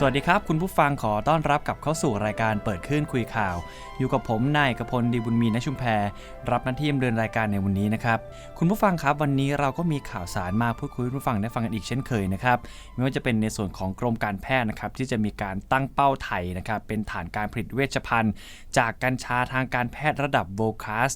สวัสดีครับ คุณผู้ฟังขอต้อนรับกลับเข้าสู่รายการเปิดขึ้นคุยข่าว อยู่กับผมนายกพลดีบุญมีนชุมแพรรับหน้าที่ดำเนินรายการในวันนี้นะครับ คุณผู้ฟังครับวันนี้เราก็มีข่าวสารมาพูดคุยให้คุณผู้ฟังได้ฟังกันอีกเช่นเคยนะครับไม่ว่าจะเป็นในส่วนของกรมการแพทย์นะครับที่จะมีการตั้งเป้าไทยนะครับเป็นฐานการผลิตเวชภัณฑ์ จากกัญชาทางการแพทย์ระดับโวคาส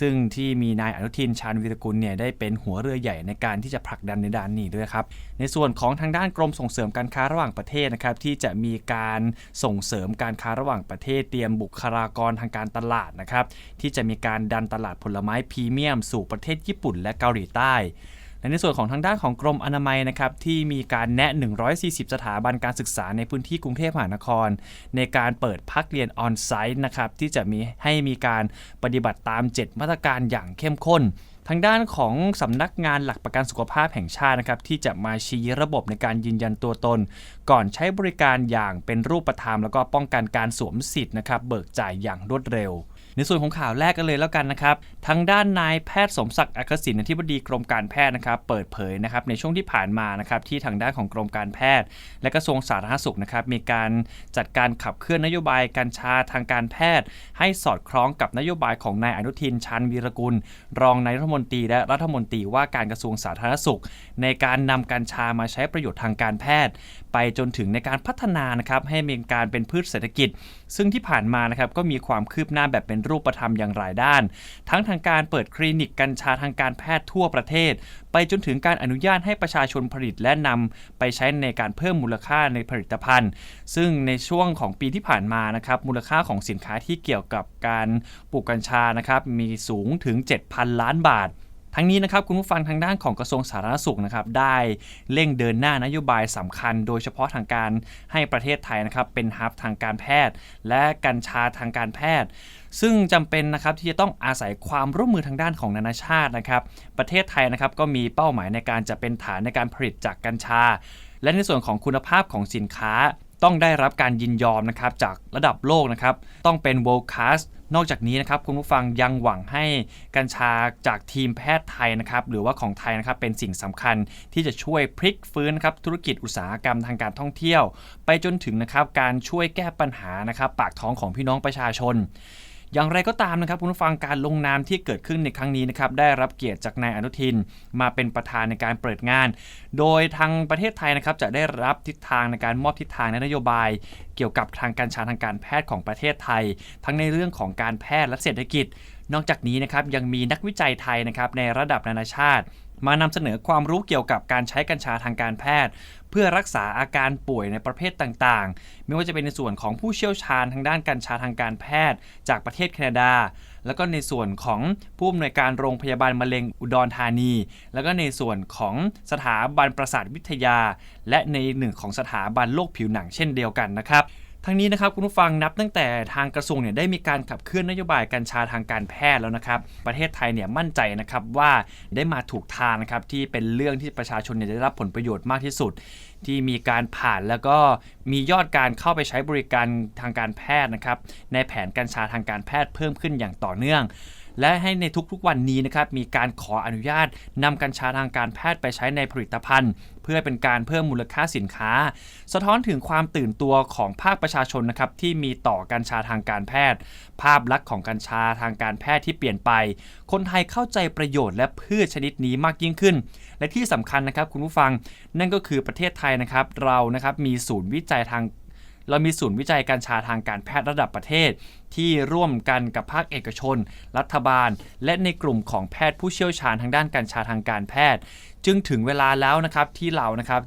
ซึ่งที่มีนายอนุทินชาญวิรกุลเนี่ยได้เป็นหัวเรือใหญ่ในการที่จะผลักดันในด้านนี้ด้วยครับในส่วนของทางด้านกรมส่งเสริมการค้าระหว่างประเทศนะครับที่จะมีการส่งเสริมการค้าระหว่างประเทศเตรียมบุคลากรทางการตลาดนะครับที่จะมีการดันตลาดผลไม้พรีเมียม สู่ประเทศญี่ปุ่นและเกาหลีใต้ ในส่วนของทางด้านของกรมอนามัยนะครับที่มีการแนะ 140 สถาบันการศึกษาในพื้นที่กรุงเทพมหานคร ในการเปิดพักเรียนออนไซต์นะครับที่จะมีให้มีการปฏิบัติตาม 7 มาตรการอย่างเข้มข้นทางด้านของสำนักงานหลักประกันสุขภาพแห่งชาตินะครับที่จะมาชี้ระบบในการยืนยันตัวตน ก่อนใช้บริการอย่างเป็นรูปธรรม แล้วก็ป้องกันการสวมสิทธิ์นะครับเบิกจ่ายอย่างรวดเร็ว ในส่วนของข่าวแรกกันเลยแล้วกันนะครับทางด้านนายแพทย์สมศักดิ์อักษิณอธิบดีกรมการแพทย์นะครับ เปิดเผยนะครับในช่วงที่ผ่านมานะครับที่ทางด้านของกรมการแพทย์ และกระทรวงสาธารณสุขนะครับมีการจัดการขับเคลื่อนนโยบายกัญชาทางการแพทย์ ให้สอดคล้องกับนโยบายของนายอนุทินชาญวีรกุล รองนายรัฐมนตรีและรัฐมนตรีว่าการกระทรวงสาธารณสุข ในการนำกัญชามาใช้ประโยชน์ทางการแพทย์ ไปจนถึงในการพัฒนานะครับให้มีการเป็นพืชเศรษฐกิจ ซึ่งที่ผ่านมานะครับก็มีความคืบหน้าแบบเป็นรูปธรรมอย่างหลายด้าน ทั้งทางการเปิดคลินิกกัญชาทางการแพทย์ทั่วประเทศ ไปจนถึงการอนุญาตให้ประชาชนผลิตและนำไปใช้ในการเพิ่มมูลค่าในผลิตภัณฑ์ ซึ่งในช่วงของปีที่ผ่านมานะครับมูลค่าของสินค้าที่เกี่ยวกับการปลูกกัญชานะครับมีสูงถึง 7,000 ล้านบาท ทั้งนี้นะครับคุณผู้ฟังทางด้านของกระทรวงสาธารณสุขนะครับได้เร่งเดินหน้านโยบายสำคัญ โดยเฉพาะทางการให้ประเทศไทยนะครับเป็นฮับทางการแพทย์ และกัญชาทางการแพทย์ ซึ่งจำเป็นนะครับที่จะต้องอาศัยความร่วมมือทางด้านของนานาชาตินะครับ ประเทศไทยนะครับก็มีเป้าหมายในการจะเป็นฐานในการผลิตจากกัญชา และในส่วนของคุณภาพของสินค้าต้องได้รับการยินยอมนะครับจากระดับโลกนะครับ ต้องเป็น world class นอกจากนี้นะครับคุณผู้ฟังยังหวังให้กัญชาจากทีมแพทย์ไทยนะครับหรือว่าของไทยนะครับเป็นสิ่งสำคัญที่จะช่วยพลิกฟื้นนครับธุรกิจอุตสาหกรรมทางการท่องเที่ยว ไปจนถึงนะครับการช่วยแก้ปัญหานะครับปากท้องของพี่น้องประชาชน อย่างไรก็ตามนะครับคุณผู้ฟังการลงนามที่เกิดขึ้นในครั้งนี้นะครับได้รับเกียรติจากนายอนุทินมาเป็นประธานในการเปิดงาน โดยทางประเทศไทยนะครับจะได้รับทิศทางในการมอบทิศทางในนโยบาย เกี่ยวกับทางการชาทางการแพทย์ของประเทศไทย ทั้งในเรื่องของการแพทย์และเศรษฐกิจ นอกจากนี้นะครับยังมีนักวิจัยไทยนะครับในระดับนานาชาติ มานำเสนอความรู้เกี่ยวกับการใช้กัญชาทางการแพทย์ เพื่อรักษาอาการป่วยในประเภทต่างๆ ไม่ว่าจะเป็นในส่วนของผู้เชี่ยวชาญทางด้านกัญชาทางการแพทย์ จากประเทศแคนาดา แล้วก็ในส่วนของผู้อำนวยการโรงพยาบาลมะเร็งอุดรธานี แล้วก็ในส่วนของสถาบันประสาทวิทยา และในหนึ่งของสถาบันโรคผิวหนังเช่นเดียวกันนะครับ ทั้งนี้นะครับคุณผู้ฟังนับตั้งแต่ทางกระทรวงเนี่ยได้มีการขับเคลื่อนนโยบายกัญชาทางการแพทย์แล้วนะครับ ประเทศไทยเนี่ยมั่นใจนะครับว่าได้มาถูกทางนะครับที่เป็นเรื่องที่ประชาชนเนี่ยได้รับผลประโยชน์มากที่สุด ที่มีการผ่านแล้วก็มียอดการเข้าไปใช้บริการทางการแพทย์นะครับในแผนกัญชาทางการแพทย์เพิ่มขึ้นอย่างต่อเนื่อง และให้ในทุกๆวันนี้นะครับมีการขออนุญาตนำกัญชาทางการแพทย์ไปใช้ในผลิตภัณฑ์ เพื่อเป็นการเพิ่มมูลค่าสินค้า สะท้อนถึงความตื่นตัวของภาคประชาชนนะครับที่มีต่อกัญชาทางการแพทย์ ภาพลักษณ์ของกัญชาทางการแพทย์ที่เปลี่ยนไป คนไทยเข้าใจประโยชน์และพืชชนิดนี้มากยิ่งขึ้น และที่สำคัญนะครับคุณผู้ฟังนั่นก็คือประเทศไทยนะครับเรานะครับมีศูนย์วิจัยทาง เรามีศูนย์วิจัยกัญชาทางการแพทย์ระดับประเทศ ที่ร่วมกันกับภาคเอกชน รัฐบาล และในกลุ่มของแพทย์ผู้เชี่ยวชาญทางด้านกัญชาทางการแพทย์ จึงถึงเวลาแล้วนะครับที่เรานะครับ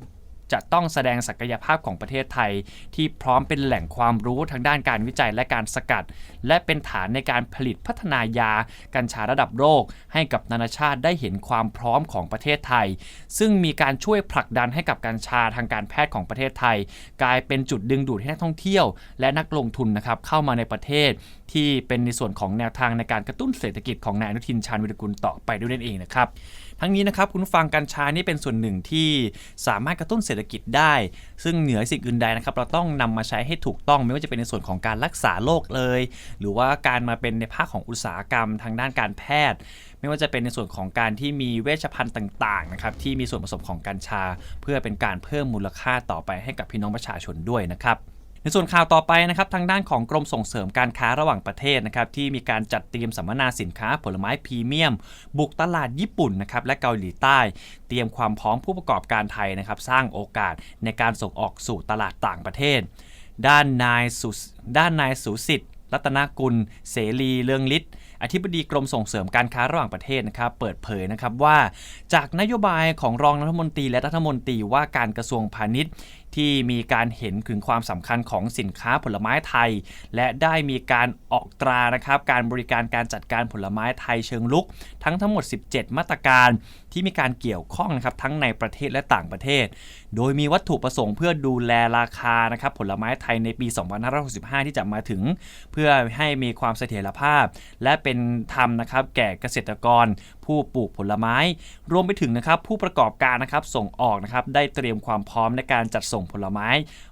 จะต้องแสดงศักยภาพของประเทศไทย ที่พร้อมเป็นแหล่งความรู้ทางด้านการวิจัยและการสกัด และเป็นฐานในการผลิตพัฒนายา กัญชาระดับโลกให้กับนานาชาติได้เห็นความพร้อมของประเทศไทย ซึ่งมีการช่วยผลักดันให้กับกัญชาทางการแพทย์ของประเทศไทย กลายเป็นจุดดึงดูดให้นักท่องเที่ยว และนักลงทุนนะครับเข้ามาในประเทศ ที่เป็นในส่วนของแนวทางในการกระตุ้นเศรษฐกิจของนายอนุทินชาญวิรกุลต่อไปด้วยนั่นเองนะครับ ทั้งนี้นะครับคุณผู้ฟังกัญชานี่เป็นส่วนหนึ่งที่สามารถกระตุ้นเศรษฐกิจได้ ซึ่งเหนือสิ่งอื่นใดนะครับเราต้องนำมาใช้ให้ถูกต้องไม่ว่าจะเป็นในส่วนของการรักษาโรคเลย หรือว่าการมาเป็นในภาคของอุตสาหกรรมทางด้านการแพทย์ ไม่ว่าจะเป็นในส่วนของการที่มีเวชภัณฑ์ต่างๆนะครับที่มีส่วนผสมของกัญชา เพื่อเป็นการเพิ่มมูลค่าต่อไปให้กับพี่น้องประชาชนด้วยนะครับ ในส่วนข่าวต่อไปนะครับทางด้านของกรมส่งเสริมการค้าระหว่างประเทศนะครับที่มีการจัดเตรียมสัมมนาสินค้าผลไม้พรีเมียม บุกตลาดญี่ปุ่นนะครับและเกาหลีใต้ เตรียมความพร้อมผู้ประกอบการไทยนะครับสร้างโอกาสในการส่งออกสู่ตลาดต่างประเทศ ด้านนายสุด้านนายสุสิทธิ์รัตนกุล เสรีเลืองฤทธิ์อธิบดีกรมส่งเสริมการค้าระหว่างประเทศนะครับ เปิดเผยนะครับว่า จากนโยบายของรองรัฐมนตรีและรัฐมนตรีว่าการกระทรวงพาณิชย์ ที่มีการเห็นถึงความสำคัญของสินค้าผลไม้ไทย และได้มีการออกตรานะครับการบริการการจัดการผลไม้ไทยเชิงลุก ทั้งทั้งหมด 17 มาตรการที่มีการเกี่ยวข้องนะครับทั้งในประเทศและต่างประเทศ โดยมีวัตถุประสงค์เพื่อดูแลราคานะครับผลไม้ไทยในปี 2565 ที่จะมาถึง เพื่อให้มีความเสถียรภาพ และเป็นธรรมนะครับแก่เกษตรกร ผู้ปลูกผลไม้ รวมไปถึงนะครับผู้ประกอบการนะครับส่งออกนะครับได้เตรียมความพร้อมในการจัดส่งผลไม้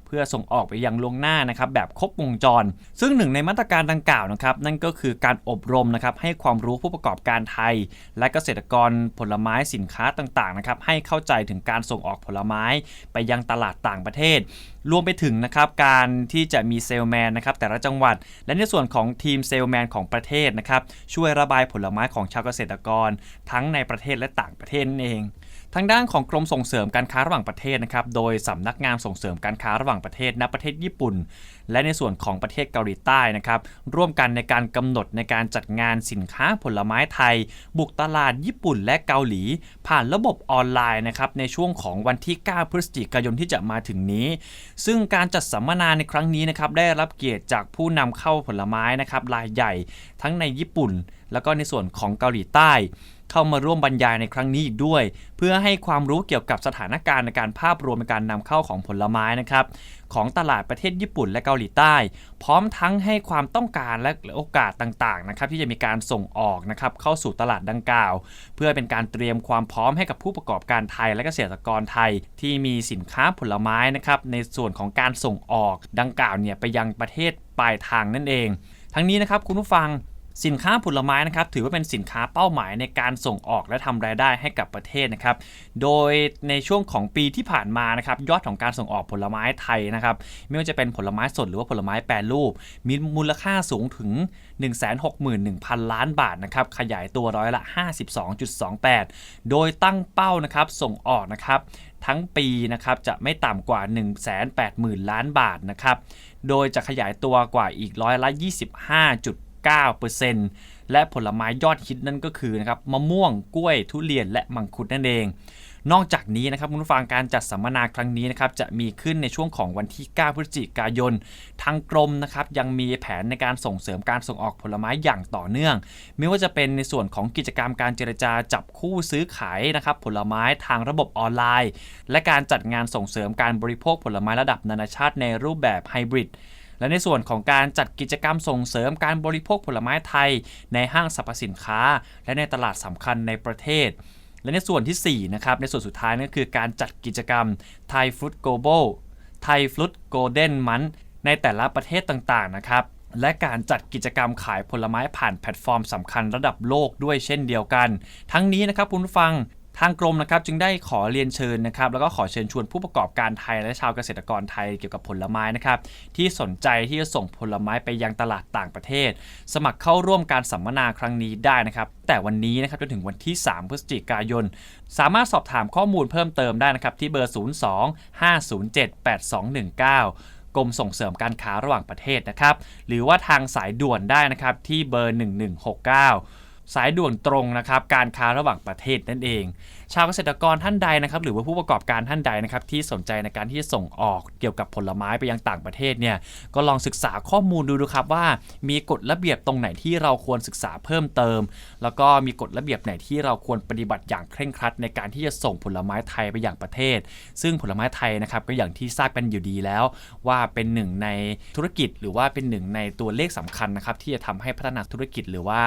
เพื่อส่งออกไปยังล่วงหน้านะครับแบบครบวงจร ซึ่งหนึ่งในมาตรการดังกล่าวนะครับนั่นก็คือการอบรมนะครับให้ความรู้ผู้ประกอบการไทย และเกษตรกรผลไม้สินค้าต่างๆนะครับให้เข้าใจถึงการส่งออกผลไม้ไปยังตลาดต่างประเทศ รวมไปถึงนะครับการที่จะมีเซลแมนนะครับแต่ละจังหวัด และในส่วนของทีมเซลแมนของประเทศนะครับช่วยระบายผลไม้ของชาวเกษตรกร ทั้งในประเทศและต่างประเทศนั่นเอง ทางด้านของกรมส่งเสริมการค้าระหว่างประเทศนะครับ โดยสำนักงานส่งเสริมการค้าระหว่างประเทศณประเทศญี่ปุ่น และในส่วนของประเทศเกาหลีใต้นะครับร่วมกันในการกำหนดในการจัดงานสินค้าผลไม้ไทย บุกตลาดญี่ปุ่นและเกาหลี ผ่านระบบออนไลน์นะครับในช่วงของวันที่ 9 พฤศจิกายนที่จะมาถึงนี้ ซึ่งการจัดสัมมนาในครั้งนี้นะครับได้รับเกียรติจากผู้นำเข้าผลไม้นะครับรายใหญ่ทั้งในญี่ปุ่น แล้วก็ในส่วนของเกาหลีใต้เข้ามาร่วมบรรยายในครั้งนี้อีกด้วย เพื่อให้ความรู้เกี่ยวกับสถานการณ์ในการภาพรวมในการนำเข้าของผลไม้นะครับของตลาดประเทศญี่ปุ่นและเกาหลีใต้ พร้อมทั้งให้ความต้องการและโอกาสต่างๆนะครับที่จะมีการส่งออกนะครับเข้าสู่ตลาดดังกล่าว เพื่อเป็นการเตรียมความพร้อมให้กับผู้ประกอบการไทยและเกษตรกรไทย ที่มีสินค้าผลไม้นะครับในส่วนของการส่งออกดังกล่าวเนี่ยไปยังประเทศปลายทางนั่นเอง ทั้งนี้นะครับคุณผู้ฟัง สินค้าผลไม้นะครับถือว่าเป็นสินค้าเป้าหมายในการส่งออกและทำรายได้ให้กับประเทศนะครับ โดยในช่วงของปีที่ผ่านมานะครับยอดของการส่งออกผลไม้ไทยนะครับไม่ว่าจะเป็นผลไม้สดหรือว่าผลไม้แปรรูป มีมูลค่าสูงถึง 161,000 ล้านบาทนะครับขยายตัวร้อยละ 52.28 โดยตั้งเป้านะครับส่งออกนะครับทั้งปีนะครับจะไม่ต่ำกว่า 180,000 ล้านบาทนะครับ โดยจะขยายตัวกว่าอีกร้อยละ 25. 9%และผลไม้ยอดฮิตนั่นก็คือนะครับมะม่วงกล้วยทุเรียนและมังคุดนั่นเอง นอกจากนี้นะครับคุณผู้ฟังการจัดสัมมนาครั้งนี้นะครับจะมีขึ้นในช่วงของวันที่ 9 พฤศจิกายน ทางกรมนะครับยังมีแผนในการส่งเสริมการส่งออกผลไม้อย่างต่อเนื่อง ไม่ว่าจะเป็นในส่วนของกิจกรรมการเจรจาจับคู่ซื้อขายนะครับผลไม้ทางระบบออนไลน์ และการจัดงานส่งเสริมการบริโภคผลไม้ระดับนานาชาติในรูปแบบไฮบริด และในส่วนของการจัดกิจกรรมส่งเสริมการบริโภคผลไม้ไทย ในห้างสรรพสินค้า และในตลาดสำคัญในประเทศ และในส่วนที่4นะครับในส่วนสุดท้ายนั่นคือการจัดกิจกรรม Thai Food Global Thai Food Golden Month ในแต่ละประเทศต่างๆนะครับและการจัดกิจกรรมขายผลไม้ผ่านแพลตฟอร์มสำคัญระดับโลกด้วยเช่นเดียวกัน ทั้งนี้นะครับคุณผู้ฟัง ทางกรมนะครับจึงได้ขอเรียนเชิญนะครับแล้วก็ขอเชิญชวนผู้ประกอบการไทยและชาวเกษตรกรไทยเกี่ยวกับผลไม้นะครับที่สนใจที่จะส่งผลไม้ไปยังตลาดต่างประเทศ สมัครเข้าร่วมการสัมมนาครั้งนี้ได้นะครับแต่วันนี้นะครับจนถึงวันที่ 3 พฤศจิกายน สามารถสอบถามข้อมูลเพิ่มเติมได้นะครับที่เบอร์ 02-507-8219กรมส่งเสริมการค้าระหว่างประเทศนะครับ หรือว่าทางสายด่วนได้นะครับที่เบอร์ 1169 สายด่วนตรงนะครับการค้าระหว่างประเทศนั่นเอง ชาวเกษตรกรท่านใดนะครับหรือว่าผู้ประกอบการท่านใดนะครับที่สนใจในการที่จะส่งออกเกี่ยวกับผลไม้ไปยังต่างประเทศเนี่ยก็ลองศึกษาข้อมูลดูดูครับว่า มีกฎระเบียบตรงไหนที่เราควรศึกษาเพิ่มเติม แล้วก็มีกฎระเบียบไหนที่เราควรปฏิบัติอย่างเคร่งครัด ในการที่จะส่งผลไม้ไทยไปยังประเทศ ซึ่งผลไม้ไทยนะครับก็อย่างที่ทราบกันอยู่ดีแล้ว ว่าเป็นหนึ่งในธุรกิจ หรือว่าเป็นหนึ่งในตัวเลขสำคัญนะครับที่จะทำให้พัฒนาธุรกิจหรือว่า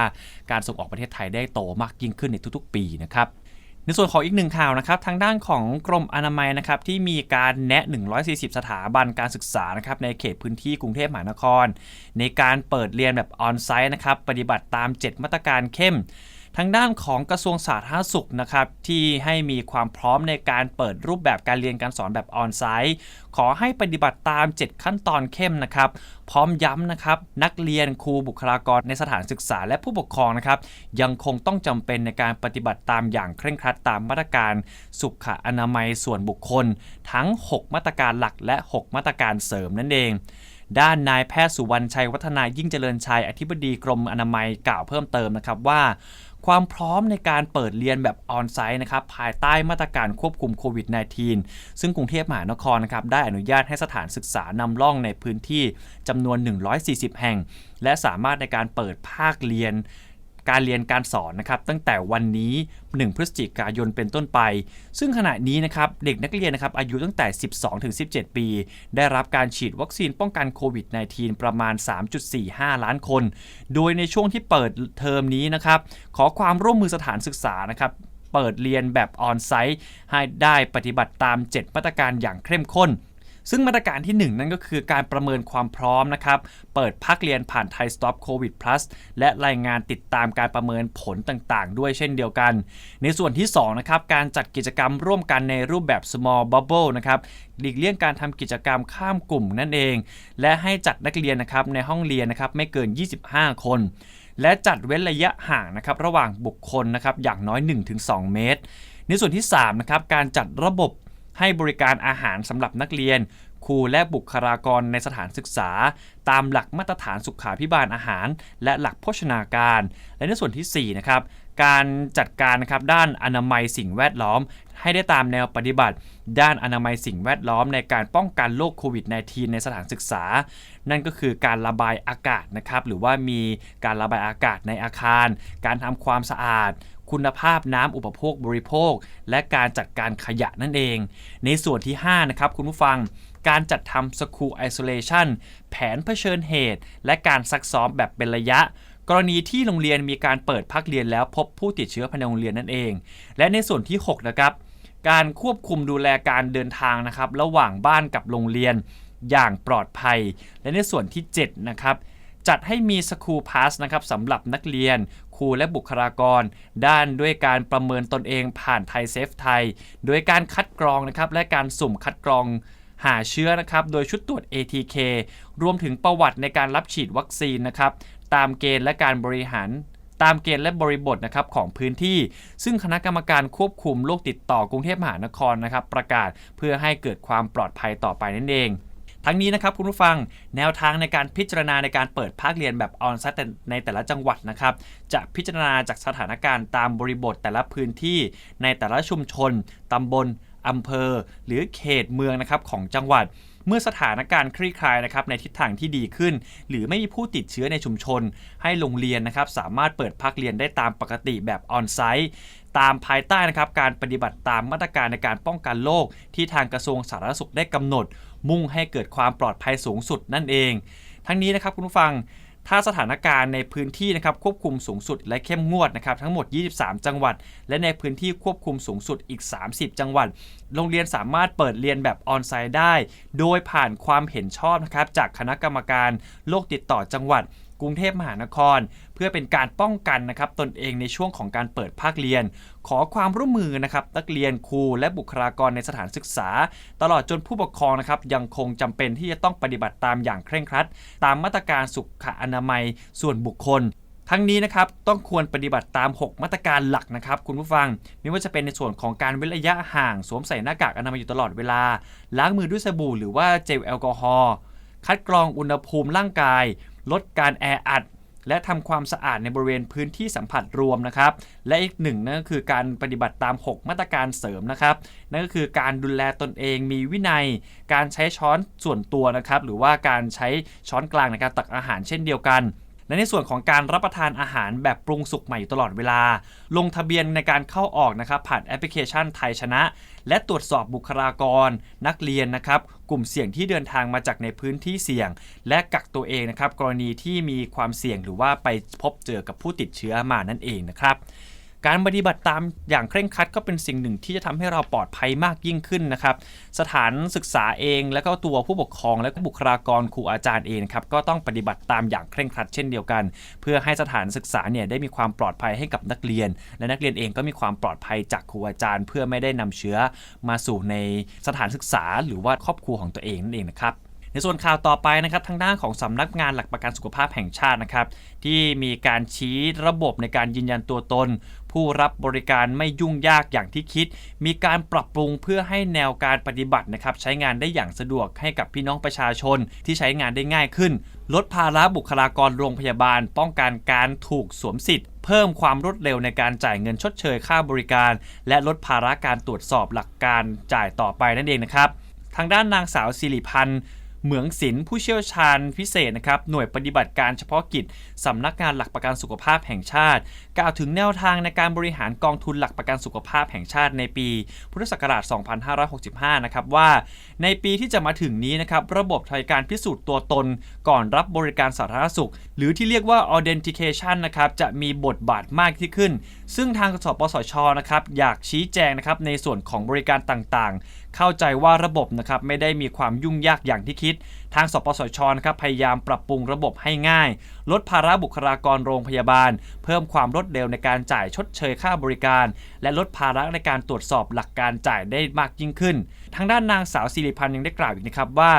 การส่งออกประเทศไทยได้โตมากยิ่งขึ้นในทุกๆ ปีนะครับ ในส่วนของอีกหนึ่งข่าวนะครับทางด้านของกรมอนามัยนะครับที่มีการแนะ 140 สถาบันการศึกษานะครับในเขตพื้นที่กรุงเทพมหานคร ในการเปิดเรียนแบบออนไซต์นะครับปฏิบัติตาม 7 มาตรการเข้ม ทางด้านของกระทรวงสาธารณสุขนะครับที่ให้มีความพร้อมในการเปิดรูปแบบการเรียนการสอนแบบออนไซต์ขอให้ปฏิบัติตาม 7 ขั้นตอนเข้มนะครับพร้อมย้ำนะครับนักเรียนครูบุคลากรในสถานศึกษาและผู้ปกครองนะครับยังคงต้องจำเป็นในการปฏิบัติตามอย่างเคร่งครัดตามมาตรการสุขอนามัยส่วนบุคคล ทั้ง 6 มาตรการหลักและ 6 มาตรการเสริมนั่นเองด้านนายแพทย์สุวรรณชัยวัฒนายิ่งเจริญชัยอธิบดีกรมอนามัยกล่าวเพิ่มเติมนะครับว่า ความพร้อมในการเปิดเรียนแบบออนไซต์นะครับภายใต้มาตรการควบคุมโควิด -19 ซึ่งกรุงเทพมหานครนะครับได้อนุญาตให้สถานศึกษานำร่องในพื้นที่จำนวน 140 แห่ง และสามารถในการเปิดภาคเรียน การเรียนการสอนนะครับตั้งแต่วันนี้ 1 พฤศจิกายนเป็นต้นไป ซึ่งขณะนี้นะครับเด็กนักเรียนนะครับอายุตั้งแต่ 12ถึง17 ปี ได้รับการฉีดวัคซีนป้องกันโควิด -19 ประมาณ 3.45 ล้านคน โดยในช่วงที่เปิดเทอมนี้นะครับขอความร่วมมือสถานศึกษานะครับเปิดเรียนแบบออนไซต์ให้ได้ปฏิบัติตาม 7 มาตรการอย่างเข้มข้น ซึ่งมาตรการที่ 1 นั่นก็คือการประเมินความพร้อมนะครับ เปิดพักเรียนผ่านไทย Stop COVID Plus และรายงานติดตามการประเมินผลต่างๆ ด้วยเช่นเดียวกัน ในส่วนที่2นะครับการจัดกิจกรรมร่วมกันในรูปแบบ small bubble นะครับหลีกเลี่ยงการทำกิจกรรมข้ามกลุ่มนั่นเอง และให้จัดนักเรียนนะครับในห้องเรียนนะครับไม่เกิน 25 คนและจัดเว้นระยะห่างนะครับระหว่างบุคคลนะครับอย่างน้อย 1-2 เมตร ในส่วนที่3นะครับการจัดระบบ ให้บริการอาหารสำหรับนักเรียน ครูและบุคลากรในสถานศึกษา ตามหลักมาตรฐานสุขาพิบาลอาหาร และหลักโภชนาการ และในส่วนที่4นะครับการจัดการนะครับด้านอนามัยสิ่งแวดล้อม ให้ได้ตามแนวปฏิบัติ ด้านอนามัยสิ่งแวดล้อมในการป้องกันโรคโควิด -19 ในสถานศึกษา นั่นก็คือการระบายอากาศนะครับหรือว่ามีการระบายอากาศในอาคาร การทำความสะอาด คุณภาพน้ำอุปโภคบริโภค และการจัดการขยะนั่นเอง ในส่วนที่ 5 นะครับคุณผู้ฟังการจัดทำ School Isolation แผนเผชิญเหตุ และการซักซ้อมแบบเป็นระยะ กรณีที่โรงเรียนมีการเปิดภาคเรียนแล้วพบผู้ติดเชื้อภายในโรงเรียนนั่นเอง และในส่วนที่ 6 นะครับ การควบคุมดูแลการเดินทางนะครับ ระหว่างบ้านกับโรงเรียนอย่างปลอดภัย และในส่วนที่ 7 นะครับจัดให้มี School Pass นะครับสำหรับนักเรียน ครูและบุคลากร ด้านด้วยการประเมินตนเองผ่านไทยเซฟไทย โดยการคัดกรองนะครับและการสุ่มคัดกรองหาเชื้อนะครับ โดยชุดตรวจ ATK รวมถึงประวัติในการรับฉีดวัคซีนนะครับ ตามเกณฑ์และการบริหาร ตามเกณฑ์และบริบทนะครับของพื้นที่ ซึ่งคณะกรรมการควบคุมโรคติดต่อกรุงเทพมหานครนะครับ ประกาศเพื่อให้เกิดความปลอดภัยต่อไปนั่นเอง ทั้งนี้นะครับคุณผู้ฟังแนวทางในการพิจารณาในการเปิดภาคเรียนแบบออนไซต์ในแต่ละจังหวัดนะครับจะพิจารณาจากสถานการณ์ตามบริบทแต่ละพื้นที่ในแต่ละชุมชนตำบลอำเภอ หรือเขตเมืองนะครับของจังหวัดเมื่อสถานการณ์คลี่คลายนะครับในทิศทางที่ดีขึ้น หรือไม่มีผู้ติดเชื้อในชุมชน ให้โรงเรียนนะครับสามารถเปิดภาคเรียนได้ตามปกติแบบออนไซต์ ตามภายใต้นะครับการปฏิบัติตามมาตรการในการป้องกันโรคที่ทางกระทรวงสาธารณสุขได้กำหนด มุ่งให้เกิดความปลอดภัยสูงสุดนั่นเอง ทั้งนี้นะครับคุณผู้ฟังถ้าสถานการณ์ในพื้นที่นะครับควบคุมสูงสุดและเข้มงวดนะครับทั้งหมด 23 จังหวัด และในพื้นที่ควบคุมสูงสุดอีก 30 จังหวัด โรงเรียนสามารถเปิดเรียนแบบออนไซต์ได้ โดยผ่านความเห็นชอบนะครับจากคณะกรรมการโรคติดต่อจังหวัด กรุงเทพมหานคร พื่อเป็นการป้องกันนะครับตนเองในช่วงของการเปิดภาคเรียน ขอความร่วมมือนะครับนักเรียนครูและบุคลากรในสถานศึกษา ตลอดจนผู้ปกครองนะครับยังคงจำเป็นที่จะต้องปฏิบัติตามอย่างเคร่งครัด ตามมาตรการสุขอนามัยส่วนบุคคลทั้งนี้นะครับต้องควรปฏิบัติตาม 6 มาตรการหลักนะครับคุณผู้ฟังไม่ว่าจะเป็นในส่วนของการเว้นระยะห่างสวมใส่หน้ากากอนามัยอยู่ตลอดเวลา ล้างมือด้วยสบู่หรือว่าเจลแอลกอฮอล์คัดกรองอุณหภูมิร่างกาย ลดการแออัด และทำความสะอาดในบริเวณพื้นที่สัมผัสรวมนะครับ และอีกหนึ่งนั่นก็คือการปฏิบัติตาม 6 มาตรการเสริมนะครับ นั่นก็คือการดูแลตนเองมีวินัย การใช้ช้อนส่วนตัวนะครับ หรือว่าการใช้ช้อนกลางในการตักอาหารเช่นเดียวกัน และในส่วนของการรับประทานอาหารแบบปรุงสุกใหม่อยู่ตลอดเวลา ลงทะเบียนในการเข้าออกนะครับผ่านแอปพลิเคชันไทยชนะ และตรวจสอบบุคลากร นักเรียนนะครับกลุ่มเสี่ยงที่เดินทางมาจากในพื้นที่เสี่ยง และกักตัวเองนะครับกรณีที่มีความเสี่ยงหรือว่าไปพบเจอกับผู้ติดเชื้อมานั่นเองนะครับ การปฏิบัติตามอย่างเคร่งครัดก็เป็นสิ่งหนึ่งที่จะทำให้เราปลอดภัยมากยิ่งขึ้นนะครับ สถานศึกษาเองแล้วก็ตัวผู้ปกครอง และก็บุคลากรครูอาจารย์เองครับก็ต้องปฏิบัติตามอย่างเคร่งครัดเช่นเดียวกัน เพื่อให้สถานศึกษาเนี่ยได้มีความปลอดภัยให้กับนักเรียน และนักเรียนเองก็มีความปลอดภัยจากครูอาจารย์ เพื่อไม่ได้นำเชื้อมาสู่ในสถานศึกษา หรือว่าครอบครัวของตัวเองนั่นเองนะครับในส่วนข่าวต่อไปนะครับทางด้านของสำนักงานหลักประกันสุขภาพแห่งชาตินะครับที่มีการชี้ระบบในการยืนยันตัวตน ผู้รับบริการไม่ยุ่งยากอย่างที่คิด มีการปรับปรุงเพื่อให้แนวการปฏิบัตินะครับใช้งานได้อย่างสะดวกให้กับพี่น้องประชาชนที่ใช้งานได้ง่ายขึ้น ลดภาระบุคลากรโรงพยาบาล ป้องกันการถูกสวมสิทธิ์ เพิ่มความรวดเร็วในการจ่ายเงินชดเชยค่าบริการ และลดภาระการตรวจสอบหลักการจ่ายต่อไปนั่นเองนะครับทางด้านนางสาวสิริพันธ์ เหมืองศิลป์ผู้เชี่ยวชาญพิเศษนะครับหน่วยปฏิบัติการเฉพาะกิจสำนักงานหลักประกันสุขภาพแห่งชาติ กล่าวถึงแนวทางในการบริหารกองทุนหลักประกันสุขภาพแห่งชาติในปีพุทธศักราช 2565 นะครับว่าในปีที่จะมาถึงนี้นะครับระบบทางการพิสูจน์ตัวตน ก่อนรับบริการสาธารณสุข หรือที่เรียกว่า authentication นะครับจะมีบทบาทมากที่ขึ้น ซึ่งทางสปสชนะครับอยากชี้แจงนะครับในส่วนของบริการต่างๆ เข้าใจว่าระบบนะครับไม่ได้มีความยุ่งยากอย่างที่คิด ทางสปสชนะครับพยายามปรับปรุงระบบให้ง่าย ลดภาระบุคลากรโรงพยาบาล เพิ่มความรวดเร็วในการจ่ายชดเชยค่าบริการ และลดภาระในการตรวจสอบหลักการจ่ายได้มากยิ่งขึ้น ทางด้านนางสาวสิริพันธ์ยังได้กล่าวอีกนะครับว่า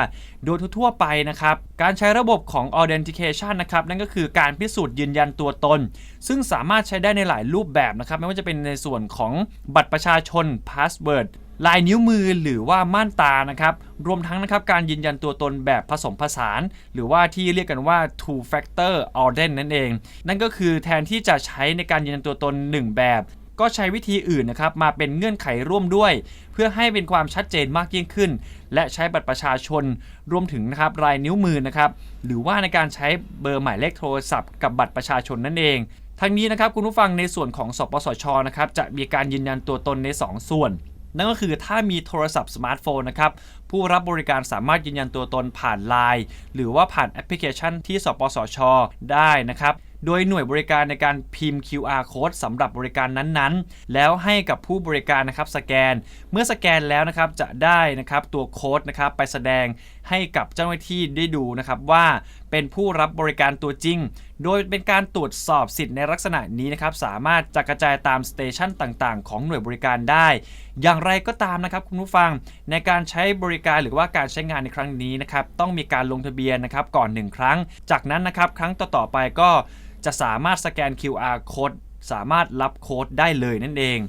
โดยทั่วไปนะครับการใช้ระบบของ authentication นะครับนั่นก็คือการพิสูจน์ยืนยันตัวตน ซึ่งสามารถใช้ได้ในหลายรูปแบบนะครับไม่ว่าจะเป็นในส่วนของบัตรประชาชน password ลายนิ้วมือหรือว่าม่านตานะครับ รวมทั้งนะครับการยืนยันตัวตนแบบผสมผสาน หรือว่าที่เรียกกันว่า two factor authent นั่นเอง นั่นก็คือแทนที่จะใช้ในการยืนยันตัวตน 1 แบบ ก็ใช้วิธีอื่นนะครับมาเป็นเงื่อนไขร่วมด้วย เพื่อให้เป็นความชัดเจนมากยิ่งขึ้น และใช้บัตรประชาชน รวมถึงนะครับลายนิ้วมือนะครับหรือว่าในการใช้เบอร์หมายเลขโทรศัพท์กับบัตรประชาชนนั่นเองทั้งนี้นะครับคุณผู้ฟังในส่วนของสปสชนะครับจะมีการยืนยันตัวตนใน 2 ส่วน นั่นก็คือถ้ามีโทรศัพท์สมาร์ทโฟนนะครับผู้รับบริการสามารถยืนยันตัวตนผ่าน Line หรือว่าผ่านแอปพลิเคชันที่สปสช ได้นะครับโดยหน่วยบริการในการพิมพ์ QR code สำหรับบริการนั้นๆ แล้วให้กับผู้บริการนะครับสแกน เมื่อสแกนแล้วนะครับจะได้นะครับตัวโค้ดนะครับไปแสดงให้กับเจ้าหน้าที่ได้ดูนะครับว่า เป็นผู้รับบริการตัวจริง โดยเป็นการตรวจสอบสิทธิ์ในลักษณะนี้นะครับสามารถจะกระจายตามสเตชันต่างๆ ของหน่วยบริการได้ อย่างไรก็ตามนะครับคุณผู้ฟังในการใช้บริการหรือว่าการใช้งานในครั้งนี้นะครับต้องมีการลงทะเบียนนะครับก่อน 1 ครั้ง จากนั้นนะครับครั้งต่อๆไปก็จะสามารถสแกน QR code สามารถรับโค้ดได้เลยนั่นเอง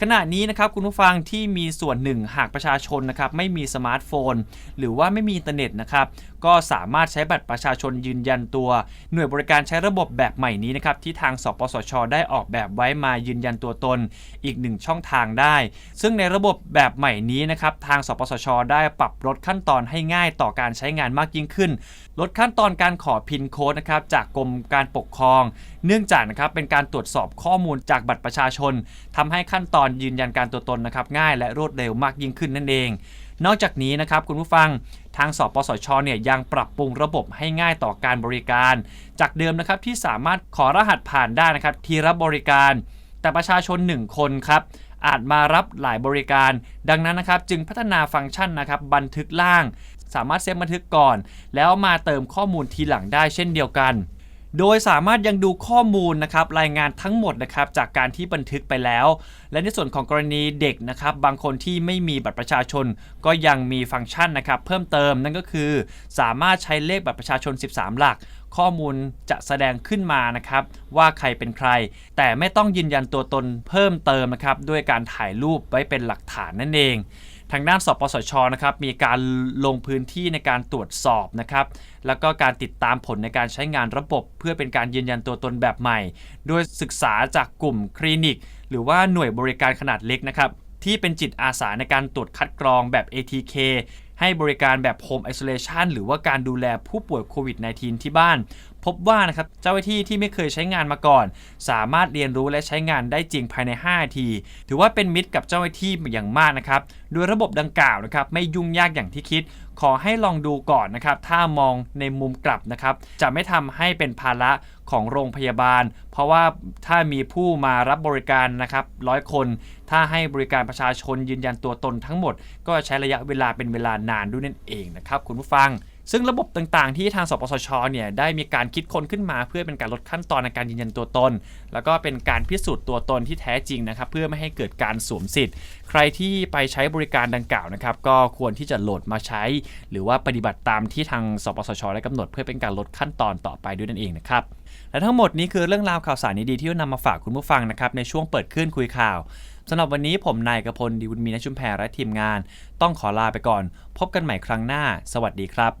ขณะนี้นะครับคุณผู้ฟังที่มีส่วนหนึ่งหากประชาชนนะครับไม่มีสมาร์ทโฟน หรือว่าไม่มีอินเทอร์เน็ตนะครับ ก็สามารถใช้บัตรประชาชนยืนยันตัว หน่วยบริการใช้ระบบแบบใหม่นี้นะครับที่ทางสปสช ได้ออกแบบไว้มายืนยันตัวตน อีกหนึ่งช่องทางได้ ซึ่งในระบบแบบใหม่นี้นะครับทางสปสช ได้ปรับลดขั้นตอนให้ง่ายต่อการใช้งานมากยิ่งขึ้น ลดขั้นตอนการขอพินโค้ดนะครับจากกรมการปกครอง เนื่องจากนะครับเป็นการตรวจสอบข้อมูลจากบัตรประชาชนทำให้ขั้นตอนยืนยันการตัวตนนะครับง่ายและรวดเร็วมากยิ่งขึ้นนั่นเอง นอกจากนี้นะครับคุณผู้ฟัง ทางสปสชเนี่ยยังปรับปรุงระบบให้ง่ายต่อการบริการ จากเดิมนะครับที่สามารถขอรหัสผ่านได้นะครับทีรับบริการ แต่ประชาชน 1 คนครับอาจมารับหลายบริการ ดังนั้นนะครับจึงพัฒนาฟังก์ชันนะครับบันทึกล่าง สามารถเซฟบันทึกก่อน แล้วมาเติมข้อมูลทีหลังได้เช่นเดียวกัน โดยสามารถยังดูข้อมูลนะครับรายงานทั้งหมดนะครับจากการที่บันทึกไปแล้ว และในส่วนของกรณีเด็กนะครับบางคนที่ไม่มีบัตรประชาชน ก็ยังมีฟังก์ชันนะครับเพิ่มเติมนั่นก็คือ สามารถใช้เลขบัตรประชาชน 13 หลัก ข้อมูลจะแสดงขึ้นมานะครับว่าใครเป็นใคร แต่ไม่ต้องยืนยันตัวตนเพิ่มเติมนะครับด้วยการถ่ายรูปไว้เป็นหลักฐานนั่นเอง ทางด้านสปสชนะครับมีการลงพื้นที่ในการตรวจสอบนะครับแล้วก็การติดตามผลในการใช้งานระบบ เพื่อเป็นการยืนยันตัวตนแบบใหม่ โดยศึกษาจากกลุ่มคลินิก หรือว่าหน่วยบริการขนาดเล็กนะครับที่เป็นจิตอาสาในการตรวจคัดกรองแบบ ATK ให้บริการแบบ Home Isolation หรือว่าการดูแลผู้ป่วยโควิด -19 ที่บ้าน พบว่านะครับเจ้าหน้าที่ที่ไม่เคยใช้งานมาก่อน สามารถเรียนรู้และใช้งานได้จริงภายใน5นาที ถือว่าเป็นมิตรกับเจ้าหน้าที่อย่างมากนะครับโดยระบบดังกล่าวนะครับไม่ยุ่งยากอย่างที่คิด ขอให้ลองดูก่อนนะครับถ้ามองในมุมกลับนะครับจะไม่ทำให้เป็นภาระของโรงพยาบาล เพราะว่าถ้ามีผู้มารับบริการนะครับร้อยคน ถ้าให้บริการประชาชนยืนยันตัวตนทั้งหมด ก็ใช้ระยะเวลาเป็นเวลานานด้วยนั่นเองนะครับคุณผู้ฟัง ซึ่งระบบต่างๆ ที่ทางสปสชเนี่ยได้มีการคิดค้นขึ้นมาเพื่อเป็นการลดขั้นตอนในการยืนยันตัวตน แล้วก็เป็นการพิสูจน์ตัวตนที่แท้จริงนะครับเพื่อไม่ให้เกิดการสวมสิทธิ์ ใครที่ไปใช้บริการดังกล่าวนะครับก็ควรที่จะโหลดมาใช้ หรือว่าปฏิบัติตามที่ทางสปสชได้กำหนด เพื่อเป็นการลดขั้นตอนต่อไปด้วยนั่นเองนะครับและทั้งหมดนี้คือเรื่องราวข่าวสารดีๆที่นำมาฝากคุณผู้ฟังนะครับในช่วงเปิดขึ้นคุยข่าวสำหรับวันนี้ผมนายกพลดีบุญมีนชุมแพรและทีมงาน ต้องขอลาไปก่อน พบกันใหม่ครั้งหน้า สวัสดีครับ